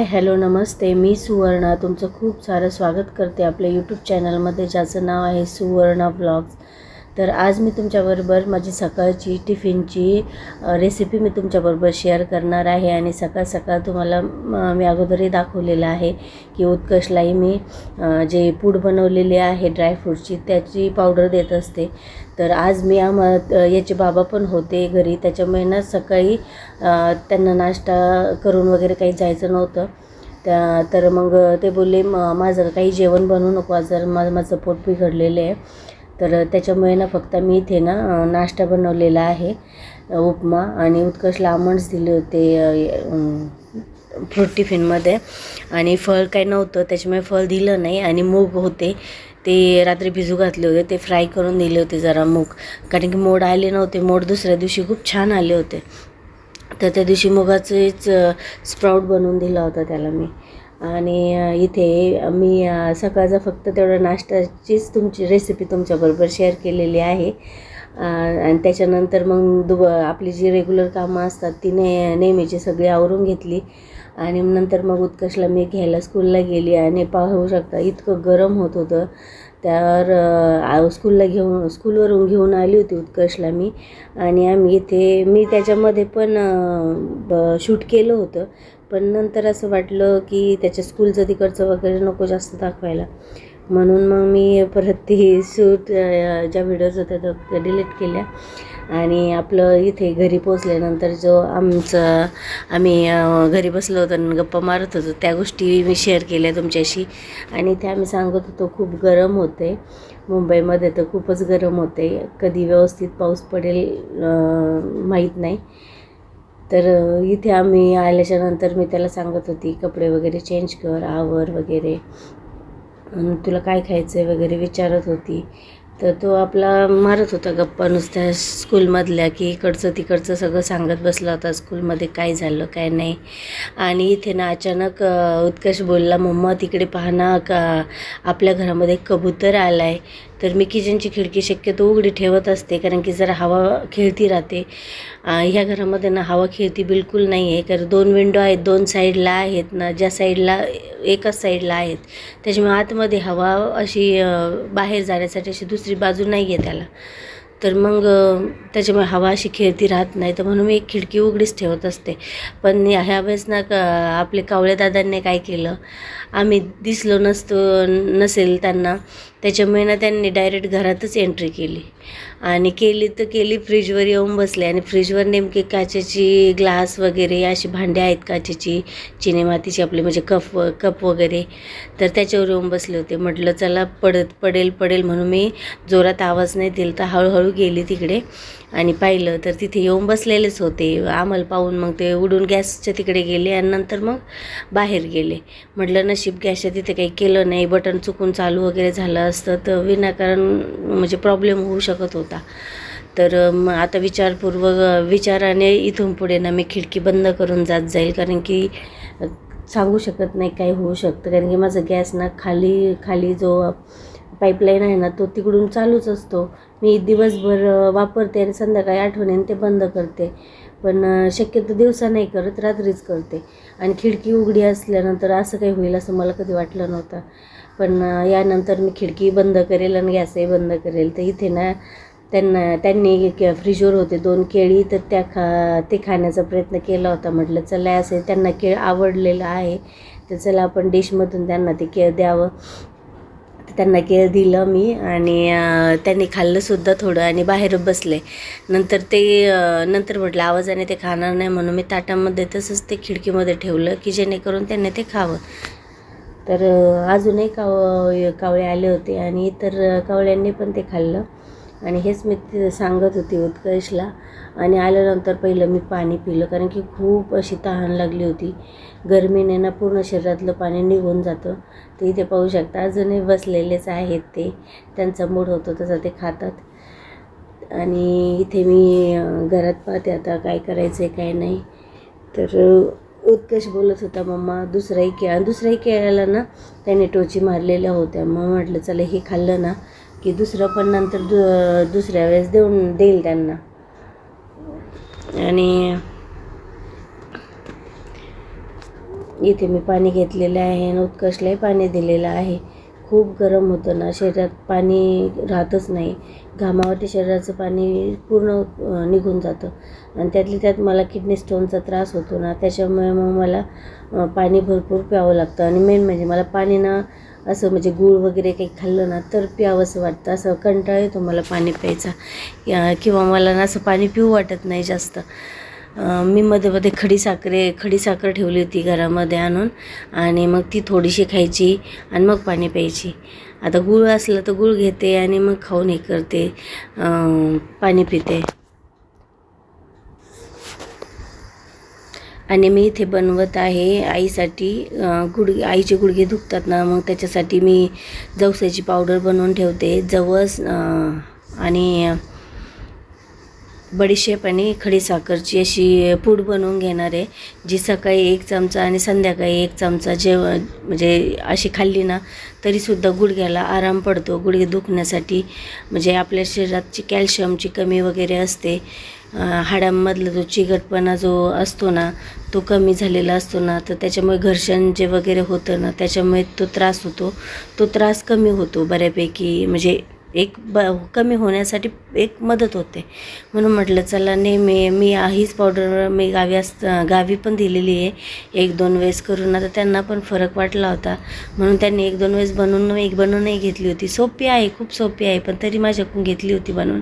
Hi hello नमस्ते. मी सुवर्णा. तुमचं खूप सारं स्वागत करते आपल्या यूट्यूब चॅनलमध्ये ज्याचं नाव आहे सुवर्णा ब्लॉग्स तर आज मी तुमच्याबरोबर माझी सकाळची टिफिनची रेसिपी मी तुमच्याबरोबर शेअर करणार आहे आणि सकाळ सकाळ तुम्हाला मी अगोदरही दाखवलेलं आहे की उत्कर्षलाही मी जे पूड बनवलेली आहे ड्रायफ्रूटची त्याची पावडर देत असते. तर आज मी आम याचे बाबा पण होते घरी. त्याच्यामुळे ना सकाळी त्यांना नाश्ता करून वगैरे काही जायचं नव्हतं. त्या तर मग ते बोलले म माझं काही जेवण बनवू नको आज जर माझं माझं पोट बिघडलेलं आहे. तर त्याच्यामुळे ना फक्त मी इथे ना नाश्ता बनवलेला आहे उपमा आणि उत्कर्षला आमंड्स दिले होते फ्रूट टिफिनमध्ये आणि फळ काही नव्हतं त्याच्यामुळे फळ दिलं नाही आणि मूग होते. ते रात्री भिजू घातले होते ते फ्राय करून दिले होते जरा मूग. कारण की मोड आले नव्हते मोड दुसऱ्या दिवशी खूप छान आले होते. तर त्या दिवशी मुगाचेच स्प्राऊट बनवून दिला होता त्याला मी. आणि इथे मी सकाळचा फक्त तेवढं नाश्त्याचीच तुमची रेसिपी तुमच्याबरोबर शेअर केलेली आहे. आणि त्याच्यानंतर मग दुब आपली जी रेग्युलर कामं असतात ती ने नेहमीची सगळी आवरून घेतली. आणि नंतर मग उत्कर्षला मी घ्यायला स्कूलला गेली आणि पाहू शकता इतकं गरम होत होतं. त्यावर स्कूलला घेऊन स्कूलवरून घेऊन आली होती उत्कर्षला मी. आणि आम्ही इथे मी त्याच्यामध्ये पण ब शूट केलं होतं. पण नंतर असं वाटलं की त्याच्या स्कूलचं तिकडचं वगैरे नको जास्त दाखवायला. म्हणून मग मी परत ती सूट ज्या व्हिडिओज होत्या त्या डिलीट केल्या. आणि आपलं इथे घरी पोचल्यानंतर जो आमचं आम्ही घरी बसलो होतो आणि गप्पा मारत होतो त्या गोष्टी मी शेअर केल्या तुमच्याशी. आणि त्या आम्ही सांगत होतो खूप गरम होते. मुंबईमध्ये तर खूपच गरम होते. कधी व्यवस्थित पाऊस पडेल माहीत नाही. तर इथे आम्ही आल्याच्यानंतर मी त्याला सांगत होती कपडे वगैरे चेंज कर आवर वगैरे. तुला काय खायचं आहे वगैरे विचारत होती. तर तो आपला मारत होता गप्पा नुसत्या स्कूलमधल्या की इकडचं तिकडचं सगळं सांगत बसला होता स्कूलमध्ये काय झालं काय नाही. आणि इथे ना अचानक उत्कर्ष बोलला मम्मा तिकडे पाहना का आपल्या घरामध्ये कबूतर आला आहे तर मी किचनची खिडकी शक्यतो उघडी ठेवत असते कारण की जरा हवा खेळती राहते. ह्या घरामध्ये ना हवा खेळती बिलकुल नाही आहे कारण दोन विंडो आहेत दोन साईडला आहेत ना ज्या साईडला एकाच साईडला आहेत. त्याच्यामुळे आतमध्ये हवा अशी बाहेर जाण्यासाठी अशी दुसरी बाजू नाही आहे त्याला. तर मग त्याच्यामुळे हवा अशी खेळती राहत नाही. तर म्हणून मी एक खिडकी उघडीच ठेवत असते. पण ह्यावेळेस ना क आपले कावळे दादांनी काय केलं आम्ही दिसलो नसतो नसेल त्यांना. त्याच्यामुळे ना त्यांनी डायरेक्ट घरातच एंट्री केली. आणि केली तर केली फ्रीजवर येऊन बसले. आणि फ्रीजवर नेमके काचेची ग्लास वगैरे अशी भांडी आहेत काचेची चिने मातीची आपली म्हणजे कप व कप वगैरे. तर त्याच्यावर येऊन बसले होते. म्हटलं चला पडत पडेल पडेल म्हणून मी जोरात आवाज नाही दिला. तर हळूहळू गेली तिकडे आणि पाहिलं तर तिथे येऊन बसलेलेच होते. आम्हाला पाहून मग ते उडून गॅसच्या तिकडे गेले आणि नंतर मग बाहेर गेले. म्हटलं नशीब गॅसच्या तिथे काही केलं नाही. बटन चुकून चालू वगैरे झालं असतं तर विनाकारण म्हणजे प्रॉब्लेम होऊ शकत होता. तर मग आता विचारपूर्वक विचाराने इथून पुढे ना मी खिडकी बंद करून जात जाईल. कारण की सांगू शकत नाही काय होऊ शकतं. कारण की माझा गॅस ना खाली खाली जो पाईपलाईन आहे ना तो तिकडून चालूच असतो. मी दिवसभर वापरते आणि संध्याकाळी आठवणीने ते बंद करते. पण शक्यतो दिवसा नाही करत रात्रीच करते. आणि खिडकी उघडी असल्यानंतर असं काही होईल असं मला कधी वाटलं नव्हतं. पण यानंतर मी खिडकी बंद करेल आणि गॅसही बंद करेल. तर इथे ना त्यांना त्यांनी फ्रीजवर होते दोन केळी तर त्या खा ते खाण्याचा प्रयत्न केला होता. म्हटलं चला असे त्यांना केळ आवडलेलं आहे तर चला आपण डिशमधून त्यांना ते केळ द्यावं. त्यांना केळ दिलं मी आणि त्यांनी खाल्लंसुद्धा थोडं आणि बाहेर बसले. नंतर ते नंतर म्हटलं आवाजाने ते खाणार नाही म्हणून मी ताटामध्ये तसंच ते खिडकीमध्ये ठेवलं की जेणेकरून त्यांनी ते खावं. तर अजूनही काव कावळे आले होते आणि इतर कावळ्यांनी पण ते खाल्लं. आणि हेच मी ते सांगत होती उत्कर्षला. आणि आल्यानंतर पहिलं मी पाणी पिलं कारण की खूप अशी तहान लागली होती. गरमीने ना पूर्ण शरीरातलं पाणी निघून जातं. ते इथे पाहू शकता अजूनही बसलेलेच आहेत ते. त्यांचा मूड होतो तसा ते खातात. आणि इथे मी घरात पाहते आता काय करायचं आहे काय नाही. तर उत्कर्ष बोलत होता मम्मा दुसराही केळा दुसराही केळ्याला ना त्याने टोची मारलेल्या होत्या. मग म्हटलं चला हे खाल्लं ना. की दुसरं पण नंतर दु दुसऱ्या वेळेस देऊन देईल त्यांना. आणि इथे मी पाणी घेतलेलं आहे आणि उत्कर्षलाही पाणी दिलेलं आहे. खूप गरम होतं ना शरीरात पाणी राहतच नाही. घामावाटे शरीराचं पाणी पूर्ण निघून जातं. आणि त्यातली त्यात मला किडनी स्टोनचा त्रास होतो ना त्याच्यामुळे मग मला पाणी भरपूर प्यावं लागतं. आणि मेन म्हणजे मला पाणी ना असं म्हणजे गूळ वगैरे काही खाल्लं ना तर प्यावंसं वाटतं. असं कंटाळा येतो मला पाणी प्यायचा. किंवा मला ना असं पाणी पिऊ वाटत नाही जास्त. मी मध्ये मध्ये खडी साखरे खडी साखर ठेवली होती घरामध्ये आणून आणि मग ती थोडीशी खायची आणि मग पाणी प्यायची. आता गूळ असलं तर गूळ घेते आणि मग खाऊन हे करते. पाणी पिते. आणि मी इथे बनवत आहे आईसाठी गुड आईचे गुडघे दुखतात ना मग त्याच्यासाठी मी जवसाची पावडर बनवून ठेवते. जवस आणि बडीशेप आणि खडीसाखरची अशी पूड बनवून घेणार आहे जी सकाळी एक चमचा आणि संध्याकाळी एक चमचा जेव म्हणजे अशी खाल्ली ना तरीसुद्धा गुडघ्याला आराम पडतो. गुडघे दुखण्यासाठी म्हणजे आपल्या शरीराची कॅल्शियमची कमी वगैरे असते हाडांमधला जो चिकटपणा जो असतो ना तो कमी झालेला असतो ना तर त्याच्यामुळे घर्षण जे वगैरे होतं ना त्याच्यामुळे तो त्रास होतो. तो त्रास कमी होतो बऱ्यापैकी म्हणजे एक ब कमी होण्यासाठी एक मदत होते. म्हणून म्हटलं चला नेहमी मी हीच पावडर मी गावी अस गावी पण दिलेली आहे. एक दोन वेळेस करून. आता त्यांना पण फरक वाटला होता. म्हणून त्यांनी एक दोन वेळेस बनवून एक बनवूनही घेतली होती. सोपी आहे खूप सोपी आहे पण तरी माझ्याकडून घेतली होती बनवून.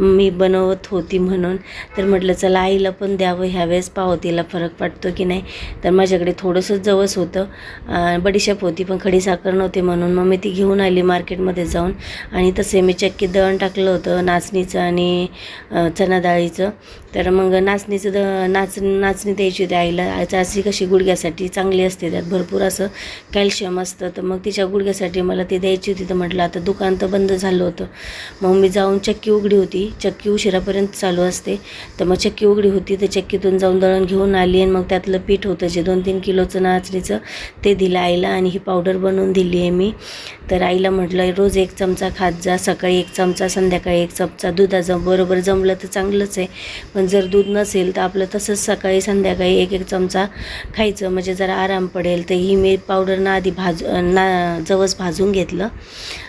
मी बनवत होती म्हणून. तर म्हटलं चला आईला पण द्यावं ह्यावेळेस पावतीला तिला फरक वाटतो की नाही. तर माझ्याकडे थोडंसं जवस होतं. बडीशेप होती पण खडी साखर नव्हती म्हणून. मग मी ती घेऊन आली मार्केटमध्ये जाऊन. आणि तसे मी चक्कीत दळण टाकलं होतं नाचणीचं आणि चणा डाळीचं. तर मग नाचणीचं द नाच नाचणी द्यायची होती आईला. चाचणी कशी गुडघ्यासाठी चांगली असते त्यात भरपूर असं कॅल्शियम असतं. तर मग तिच्या गुडघ्यासाठी मला ती द्यायची होती. तर म्हटलं आता दुकान तर बंद झालं होतं. मग मी जाऊन चक्की उघडी होती. चक्की उशिरापर्यंत चालू असते. तर मग चक्की उघडी होती. तर चक्कीतून जाऊन दळण घेऊन आली आणि मग त्यातलं पीठ होतं जे दोन तीन किलोचं नाचणीचं ते दिलं आईला आणि ही पावडर बनवून दिली आहे मी. तर आईला म्हटलं रोज एक चमचा खात जा. सकाळी एक चमचा संध्याकाळी एक चमचा. दुधाचं बरोबर जमलं तर चांगलंच आहे. पण जर दूध नसेल तर आपलं तसंच सकाळी संध्याकाळी एक एक चमचा खायचं. म्हणजे जरा आराम पडेल. तर ही मी पावडरनं आधी भाज ना जवस भाजून घेतलं.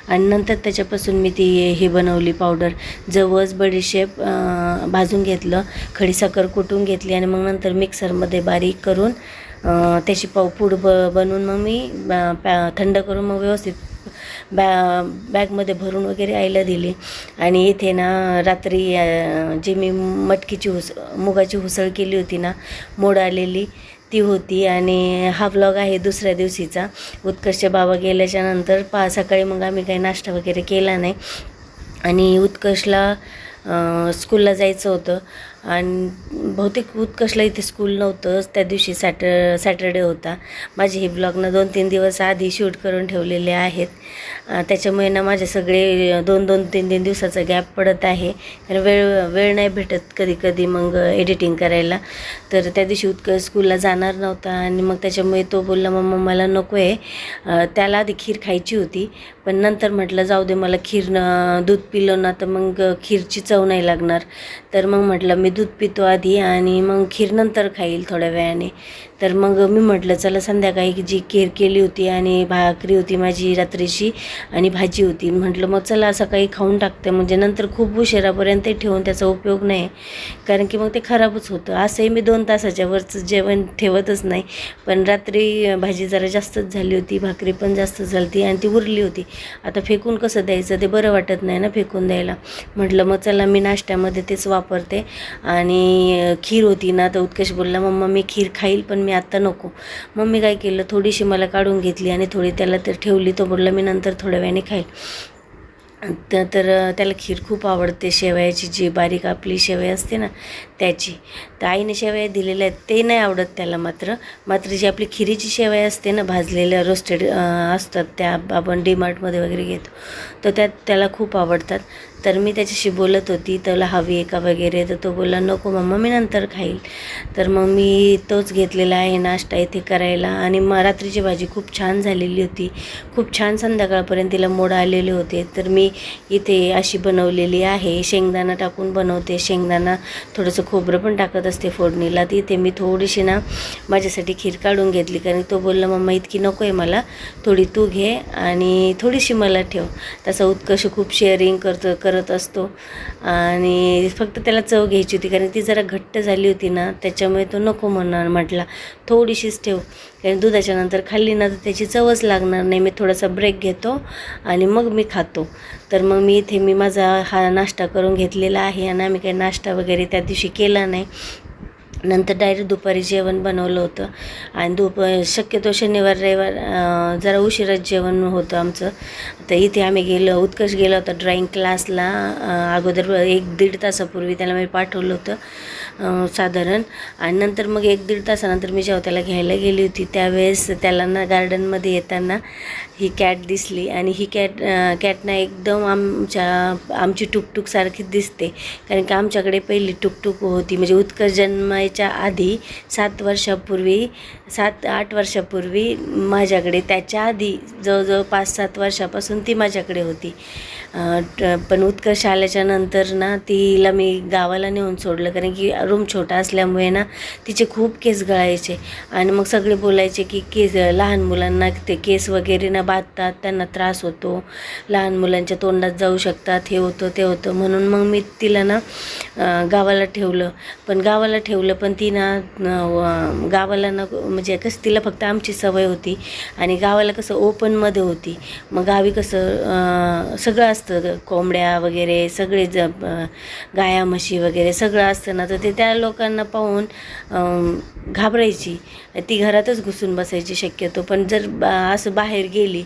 आणि नंतर त्याच्यापासून मी ती हे बनवली पावडर जवस बडीशेप भाजून घेतलं. खडीसाखर कुटून घेतली. आणि मग नंतर मिक्सरमध्ये बारीक करून त्याची पाव पूड ब बनवून मग मी पॅ थंड करून मग व्यवस्थित बॅ बॅगमध्ये भरून वगैरे आईला दिली. आणि इथे ना रात्री जी मी मटकीची हुस मुगाची हुसळ केली होती ना मोड आलेली ती होती. आणि हा ब्लॉग आहे दुसऱ्या दिवशीचा. उत्कर्ष बाबा गेल्याच्यानंतर पा सकाळी मग आम्ही काही नाश्ता वगैरे केला नाही. आणि उत्कर्षला स्कूलला जायचं होतं. आणि बहुतेक उत्कर्षला इथे स्कूल नव्हतंच त्या दिवशी सॅट सॅटरडे होता. माझे हे ब्लॉगनं दोन तीन दिवस आधी शूट करून ठेवलेले आहेत. त्याच्यामुळे ना माझे सगळे दोन दोन तीन तीन दिवसाचा गॅप पडत आहे. कारण वेळ वेळ नाही भेटत कधी कधी मग एडिटिंग करायला. तर त्या दिवशी उत्कर्ष स्कूलला जाणार नव्हता. आणि मग त्याच्यामुळे तो बोलला मम्मा मला नको आहे त्याला आधी खीर खायची होती. पण नंतर म्हटलं जाऊ दे मला खीर न दूध पिलं ना तर मग खीरची चव नाही लागणार. तर मग म्हटलं मी दूध पितो आधी आणि मग खीर नंतर खाईल थोड्या वेळाने. तर मग मी म्हटलं चला संध्याकाळी जी केर केली होती आणि भाकरी होती माझी रात्रीची आणि भाजी होती. म्हटलं मग चला सकाळी खाऊन टाकते. म्हणजे नंतर खूप उशिरापर्यंत ठेवून त्याचा उपयोग नाही कारण की मग ते खराबच होतं. असंही मी दोन तासाच्या वरचं जेवण ठेवतच नाही पण रात्री भाजी जरा जास्तच झाली होती भाकरी पण जास्त झाली होती आणि ती उरली होती. आता फेकून कसं द्यायचं? ते बरं वाटत नाही ना फेकून द्यायला. म्हटलं मग चला मी नाश्त्यामध्ये तेच वापरते. आणि खीर होती ना तर उत्कर्ष बोलला मम्मा मी खीर खाईल पण मी आत्ता नको. मग मी काय केलं? थोडीशी मला काढून घेतली आणि थोडी त्याला तर ठेवली. तो बोलला मी नंतर थोड्या वेळाने खाईल. तर त्याला खीर खूप आवडते. शेवयाची जी बारीक आपली शेवय असते ना त्याची. तर आईने शेवया दिलेल्या आहेत ते नाही आवडत त्याला मात्र. मात्र जी आपली खिरीची शेवया असते ना भाजलेल्या रोस्टेड असतात त्या आपण डीमार्टमध्ये वगैरे घेतो तर त्यात त्याला खूप आवडतात. तर मी त्याच्याशी बोलत होती त्याला हवी आहे का वगैरे? तर तो बोलला नको मम्मा मी नंतर खाईल. तर मग मी तोच घेतलेला आहे नाश्ता इथे करायला. आणि मग रात्रीची भाजी खूप छान झालेली होती. खूप छान संध्याकाळपर्यंत तिला मोड आलेले होते. तर मी इथे अशी बनवलेली आहे शेंगदाणा टाकून बनवते. शेंगदाणा थोडंसं खोबरं पण टाकत असते फोडणीला. ती ते मी थोडीशी ना माझ्यासाठी खीर काढून घेतली. कारण तो बोलला मम्मा इतकी नको आहे मला. थोडी तू घे आणि थोडीशी मला ठेव. तसा उत्कर्ष खूप शेअरिंग करतो करत असतो. आणि फक्त त्याला चव घ्यायची होती. कारण ती जरा घट्ट झाली होती ना त्याच्यामुळे तो नको म्हणणार म्हटला थोडीशीच ठेव. कारण दुधाच्या नंतर खाल्ली ना तर त्याची चवच लागणार नाही. मी थोडासा ब्रेक घेतो आणि मग मी खातो. तर मग मी इथे मी माझा हा नाश्ता करून घेतलेला आहे आणि आम्ही काही नाश्ता वगैरे त्या दिवशी केला नाही. नंतर डायरेक्ट दुपारी जेवण बनवलं होतं. आणि दुप शक्यतो शनिवार रविवार जरा उशिराच जेवण होतं आमचं. तर इथे आम्ही गेलो उत्कर्ष गेला होता ड्रॉईंग क्लासला अगोदर एक दीड तासापूर्वी त्याला मी पाठवलं होतं. साधारण. आणि नंतर मग एक दीड तासानंतर मी जेव्हा त्याला घ्यायला गेली होती त्यावेळेस त्याला ना गार्डनमध्ये येताना ही कॅट दिसली. आणि ही कॅट कॅटना एकदम आमच्या आमची टुकटुकसारखीच दिसते. कारण की आमच्याकडे पहिली टुकटुक होती. म्हणजे उत्कर्ष जन्मायच्या आधी सात वर्षापूर्वी सात आठ वर्षापूर्वी माझ्याकडे त्याच्या आधी जवळजवळ पाच सात वर्षापासून ती माझ्याकडे होती. पण उत्कर्ष आल्याच्यानंतर ना तिला मी गावाला नेऊन सोडलं. कारण की रूम छोटा असल्यामुळे ना तिचे खूप केस गळायचे. आणि मग सगळे बोलायचे की केस लहान मुलांना ते केस वगैरे ना बाधतात त्यांना त्रास होतो. लहान मुलांच्या तोंडात जाऊ शकतात हे होतं ते होतं. म्हणून मग मी तिला ना गावाला ठेवलं. पण गावाला ठेवलं पण ती ना गावाला ना म्हणजे कसं तिला फक्त आमची सवय होती. आणि गावाला कसं ओपनमध्ये होती. मग गावी कसं सगळं असतं कोंबड्या वगैरे सगळे ज गाया म्हशी वगैरे सगळं असतं ना तर ते त्या लोकांना पाहून घाबरायची. ती घरातच घुसून बसायची शक्यतो. पण जर बा- असं बाहेर गेली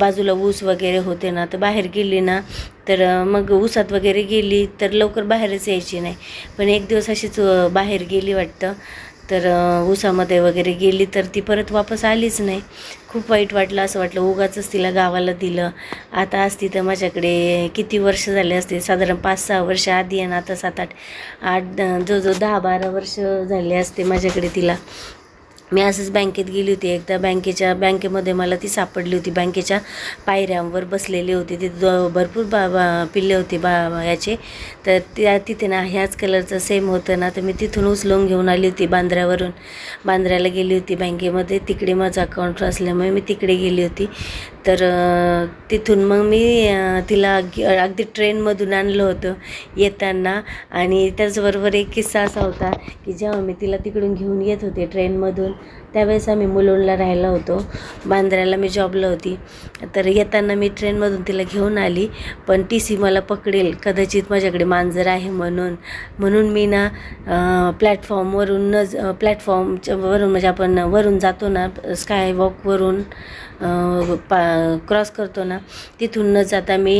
बाजूला ऊस वगैरे होते ना तर बाहेर गेली ना तर मग ऊसात वगैरे गेली तर लवकर बाहेरच यायची नाही. पण एक दिवस अशीच बाहेर गेली वाटतं. तर उसामध्ये ऊसामध्ये वगैरे गेली तर ती परत वापस आलीच नाही. खूप वाईट वाटलं असं वाटलं उगाचच तिला गावाला दिलं. आता असती तर माझ्याकडे किती वर्ष झाले असते साधारण पाच सहा वर्ष आधी आणि आता सात आठ आठ जो जवळजवळ दहा बारा वर्ष झाले असते माझ्याकडे तिला. मी असंच बँकेत गेली होती. एकदा बँकेच्या बँकेमध्ये मला ती सापडली होती. बँकेच्या पायऱ्यांवर बसलेली होती. तिथे भरपूर बा बा पिल्ले होते बा बा- याचे. तर त्या तिथे ना ह्याच कलरचं सेम होतं ना तर मी तिथून उचलून घेऊन आली होती बांद्र्यावरून बांद्र्याला गेली होती बँकेमध्ये. तिकडे माझं अकाउंट असल्यामुळे मी तिकडे गेली होती. तर तिथून मग मी तिला अगदी अगदी ट्रेनमधून आणलं होतं येताना. आणि त्याचबरोबर एक किस्सा असा होता की जेव्हा मी तिला तिकडून घेऊन येत होते ट्रेनमधून त्यावेळेस आम्ही मुलुंडला राहिला होतो. बांद्र्याला मी जॉबला होती. तर येताना मी ट्रेनमधून तिला घेऊन आली. पण टी सी मला पकडेल. कदाचित माझ्याकडे मांजर आहे म्हणून. म्हणून मी ना प्लॅटफॉर्मवरून न प्लॅटफॉर्मच्या वरून म्हणजे आपण वरून जातो ना स्काय वॉकवरून पा क्रॉस करतो ना तिथून न जाता मी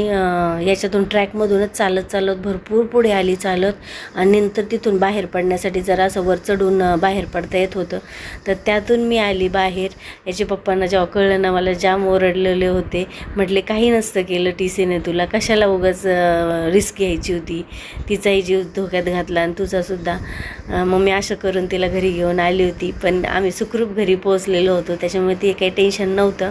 याच्यातून ट्रॅकमधूनच चालत चालत भरपूर पुढे आली चालत. आणि नंतर तिथून बाहेर पडण्यासाठी जरा असं वर चढून बाहेर पडता येत होतं. तर त्यातून मी आली बाहेर. याच्या पप्पांना जेव्हा कळलं ना मला जाम ओरडलेले होते. म्हटले काही नसतं केलं टी सीने तुला. कशाला उगाच रिस्क घ्यायची होती? तिचाही जीव धोक्यात घातला आणि तुझासुद्धा मग मी असं करून तिला घरी घेऊन आली होती. पण आम्ही सुखरूप घरी पोहोचलेलो होतो. त्याच्यामुळे ते काही टेन्शन नव्हतं.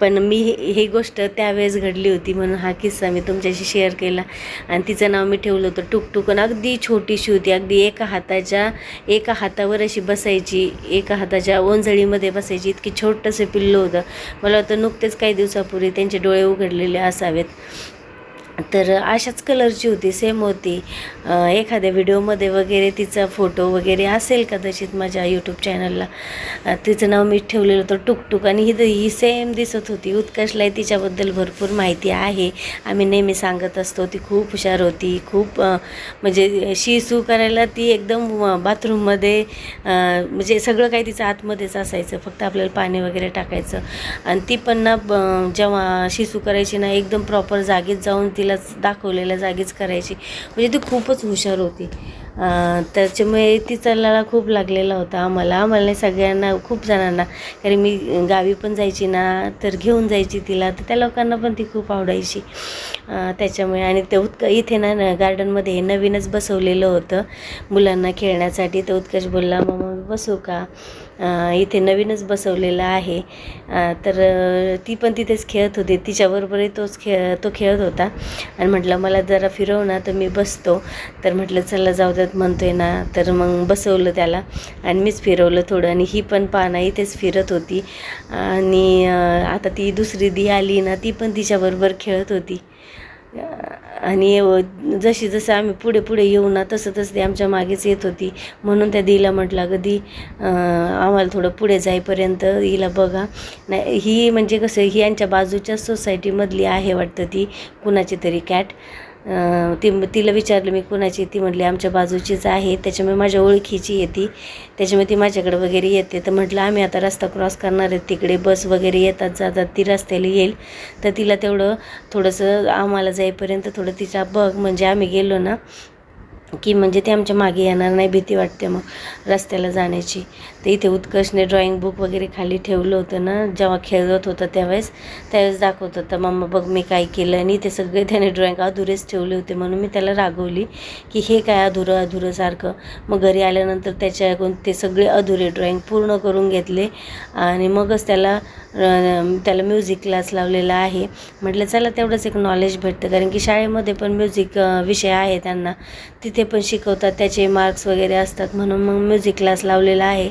पण मी हे ही गोष्ट त्यावेळेस घडली होती म्हणून हा किस्सा मी तुमच्याशी शेअर केला. आणि तिचं नाव मी ठेवलं होतं टुकटुक अगदी छोटीशी होती. अगदी एका हाताच्या एका हातावर अशी बसायची एका हाताच्या ओंजळीमध्ये बसायची. इतकी छोटंसं पिल्लं होतं. मला वाटतं नुकतेच काही दिवसापूर्वी त्यांचे डोळे उघडलेले असावेत. तर अशाच कलरची होती सेम होती. एखाद्या व्हिडिओमध्ये वगैरे तिचा फोटो वगैरे असेल कदाचित माझ्या यूट्यूब चॅनलला तिचं नाव मी ठेवलेलं होतं टुकटुक आणि ही ही सेम दिसत होती. उत्कर्षलाही तिच्याबद्दल भरपूर माहिती आहे. आम्ही नेहमी सांगत असतो ती खूप हुशार होती. खूप म्हणजे शी सू करायला ती एकदम बाथरूममध्ये म्हणजे सगळं काही तिचं आतमध्येच असायचं. फक्त आपल्याला पाणी वगैरे टाकायचं. आणि ती पण ना जेव्हा शिसू करायची ना एकदम प्रॉपर जागेत जाऊन तिला दाखवलेल्या जागीच करायची. म्हणजे ती खूपच हुशार होती. त्याच्यामुळे तिचा लळा खूप लागलेला होता आम्हाला. आम्हाला नाही सगळ्यांना खूप जणांना. कारण मी गावी पण जायची ना तर घेऊन जायची तिला. तर त्या लोकांना पण ती खूप आवडायची. त्याच्यामुळे आणि ते उत्क इथे ना गार्डनमध्ये हे नवीनच बसवलेलं होतं मुलांना खेळण्यासाठी. तर उत्कर्ष बोलला मग मग बसू का? इथे नवीनच बसवलेलं आहे. तर ती पण तिथेच खेळत होती. तिच्याबरोबरही तोच खेळ तो खेळत होता. आणि म्हटलं मला जरा फिरव ना तर मी बसतो. तर म्हटलं चला जाऊ द्यात म्हणतोय ना. तर मग बसवलं त्याला. आणि मीच फिरवलं थोडं. आणि ही पण पाना इथेच फिरत होती. आणि आता ती दुसरी दी आली ना ती पण तिच्याबरोबर खेळत होती. आणि जशी जसं आम्ही पुढे पुढे येऊ ना तसं तसं ती आमच्या मागेच येत होती. म्हणून त्या दिला म्हटलं कधी दी आम्हाला थोडं पुढे जाईपर्यंत हिला बघा. नाही ही म्हणजे कसं ही यांच्या बाजूच्या सोसायटीमधली आहे वाटतं ती कुणाची तरी कॅट ती तिला विचारलं मी कुणाची ती म्हटली आमच्या बाजूचीच आहे. त्याच्यामुळे माझ्या ओळखीची येते. त्याच्यामुळे ती माझ्याकडे वगैरे येते. तर म्हटलं आम्ही आता रस्ता क्रॉस करणार आहेत तिकडे बस वगैरे येतात जातात. ती रस्त्याला येईल. तर तिला तेवढं थोडंसं आम्हाला जाईपर्यंत थोडं तिच्या बघ म्हणजे आम्ही गेलो ना की म्हणजे ते आमच्या मागे येणार नाही भीती वाटते मग रस्त्याला जाण्याची. तर इथे उत्कर्षने ड्रॉइंग बुक वगैरे खाली ठेवलं होतं ना जेव्हा खेळत होतं त्यावेळेस त्यावेळेस दाखवत होतं मम्मा बघ मी काय केलं. आणि ते सगळे त्याने ड्रॉइंग अधुरेच ठेवले होते. म्हणून मी त्याला रागवली की हे काय अधुरं अधुरंसारखं मग घरी आल्यानंतर त्याच्याकडून ते सगळे अधुरे ड्रॉइंग पूर्ण करून घेतले. आणि मगच त्याला त्याला म्युझिक क्लास लावलेला आहे. म्हटलं चला तेवढंच एक नॉलेज भेटतं. कारण की शाळेमध्ये पण म्युझिक विषय आहे त्यांना. तिथे पण शिकवतात त्याचे मार्क्स वगैरे असतात. म्हणून मग म्युझिक क्लास लावलेला आहे.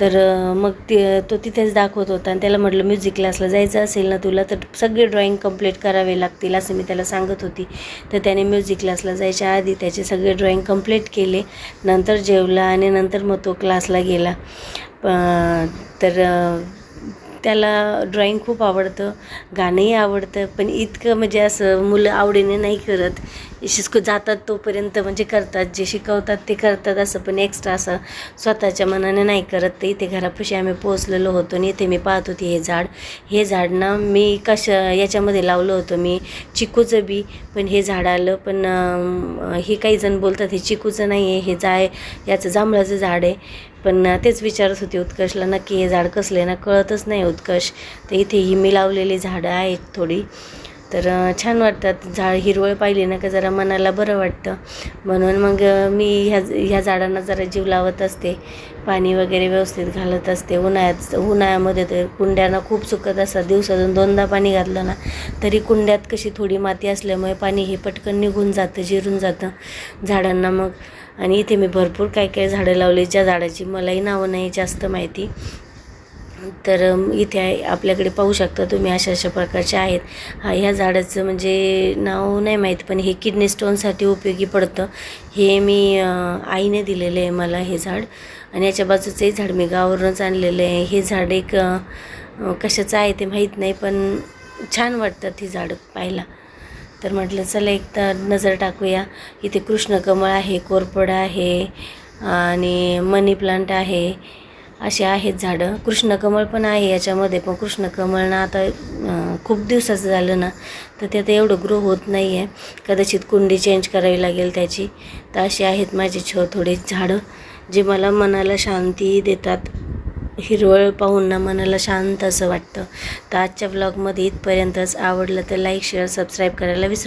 तर मग ते तो तिथेच दाखवत होता आणि त्याला म्हटलं म्युझिक क्लासला जायचं असेल ना तुला तर सगळे ड्रॉईंग कंप्लीट करावे लागतील असं मी त्याला सांगत होती. तर त्याने म्युझिक क्लासला जायच्या आधी त्याचे सगळे ड्रॉईंग कंप्लीट केले नंतर जेवला आणि नंतर मग तो क्लासला गेला. प- तर त्याला ड्रॉईंग खूप आवडतं गाणंही आवडतं पण इतकं म्हणजे असं मुलं आवडीने नाही करत. शिस्क जातात तोपर्यंत म्हणजे करतात जे शिकवतात ते करतात असं पण एक्स्ट्रा असं स्वतःच्या मनाने नाही करत. ते इथे घरापाशी आम्ही पोचलेलो होतो आणि इथे मी पाहत होती हे झाड. हे झाड ना मी कशा याच्यामध्ये लावलं होतं मी चिकूचं बी पण हे झाड आलं पण हे काही जण बोलतात हे चिकूचं नाही आहे हे जाय याचं जांभळाचं झाड आहे. पण तेच विचारत होते उत्कर्षला नक्की हे झाड कसले ना कळतच नाही उत्कर्ष. तर इथे ही मी लावलेली झाडं आहेत थोडी. तर छान वाटतात. झाड हिरवळ पाहिली ना का जरा मनाला बरं वाटतं. म्हणून मग मी ह्या ह्या झाडांना जरा जीव लावत असते. पाणी वगैरे व्यवस्थित घालत असते. उन्हाळ्यात उन्हाळ्यामध्ये तर कुंड्यांना खूप सुकत असतात. दिवसातून दोनदा पाणी घातलं ना तरी कुंड्यात कशी थोडी माती असल्यामुळे पाणी हे पटकन निघून जातं जिरून जातं. झाडांना मग आणि इथे मी भरपूर काय काय झाडं लावली. ज्या झाडाची मलाही नावं नाही जास्त माहिती. तर इथे आपल्याकडे पाहू शकता तुम्ही अशा अशा प्रकारचे आहेत. हा ह्या झाडाचं म्हणजे नाव नाही माहीत पण हे किडनी स्टोनसाठी उपयोगी पडतं. हे मी आईने दिलेलं आहे मला हे झाड. आणि याच्या बाजूचंही झाड मी गावावरूनच आणलेलं आहे. हे झाड एक कशाचं आहे ते माहीत नाही पण छान वाटतात ही झाडं पाहायला. तर म्हटलं चला एकदा नजर टाकूया. इथे कृष्णकमळ आहे कोरपड आहे आणि मनी प्लांट आहे. असे आहेत झाडं. कृष्णकमळ पण आहे याच्यामध्ये पण कृष्णकमळ ना आता खूप दिवसाचं झालं ना तर ते आता एवढं ग्रो होत नाही आहे कदाचित कुंडी चेंज करावी लागेल त्याची. तर अशी आहेत माझे छ थोडी झाडं जे मला मनाला शांती देतात. हिरवळ पाहून ना मनाला शांत असं वाटतं. तर आजच्या ब्लॉगमध्ये इथपर्यंतच आवडलं तर लाईक शेअर सबस्क्राईब करायला विसरू